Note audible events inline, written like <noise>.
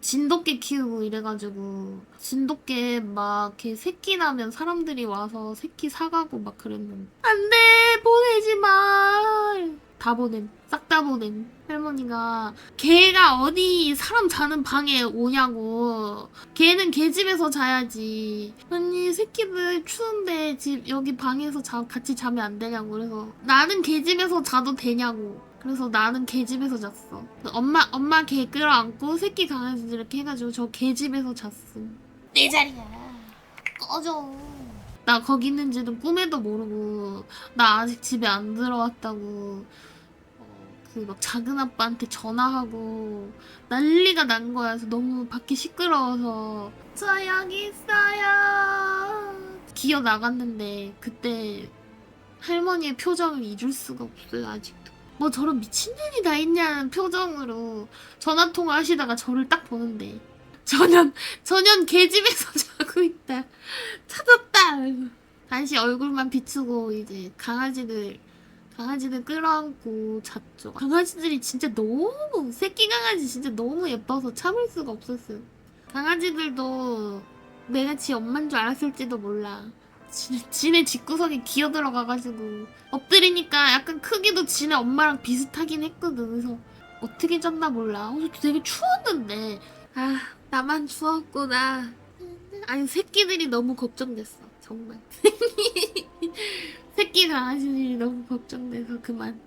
진돗개 키우고 이래가지고 진돗개 막걔 새끼 나면 사람들이 와서 새끼 사가고 막 그랬는데. 안돼 보내지 마 다 보냄 싹 다 보냄. 할머니가 걔가 어디 사람 자는 방에 오냐고. 걔는 걔 집에서 자야지. 아니 새끼들 추운데 집 여기 방에서 자, 같이 자면 안 되냐고. 그래서 나는 걔 집에서 자도 되냐고 그래서 나는 걔 집에서 잤어 엄마 엄마 걔 끌어안고 새끼 강아지 이렇게 해가지고 저걔 집에서 잤음 내 자리야 꺼져 나 거기 있는지는 꿈에도 모르고 나 아직 집에 안 들어왔다고 그 막 작은 아빠한테 전화하고 난리가 난 거야. 그래서 너무 밖이 시끄러워서 저 여기 있어요. 기어 나갔는데 그때 할머니의 표정을 잊을 수가 없어요 아직도. 뭐 저런 미친년이 다 있냐는 표정으로 전화 통화하시다가 저를 딱 보는데 전현 전현 개집에서 <laughs> 자고 있다. 찾았다. 다시 얼굴만 비추고 이제 강아지들 강아지들 끌어안고 잤죠. 강아지들이 진짜 너무 새끼 강아지 진짜 너무 예뻐서 참을 수가 없었어요. 강아지들도 내가 지 엄마인 줄 알았을지도 몰라. 지, 지네 집구석에 기어 들어가가지고 엎드리니까 약간 크기도 지네 엄마랑 비슷하긴 했거든. 그래서 어떻게 잤나 몰라. 어, 되게 추웠는데 아 나만 추웠구나. 아니 새끼들이 너무 걱정됐어. 정말. <laughs> 새끼 강아지들이 너무 걱정돼서 그만.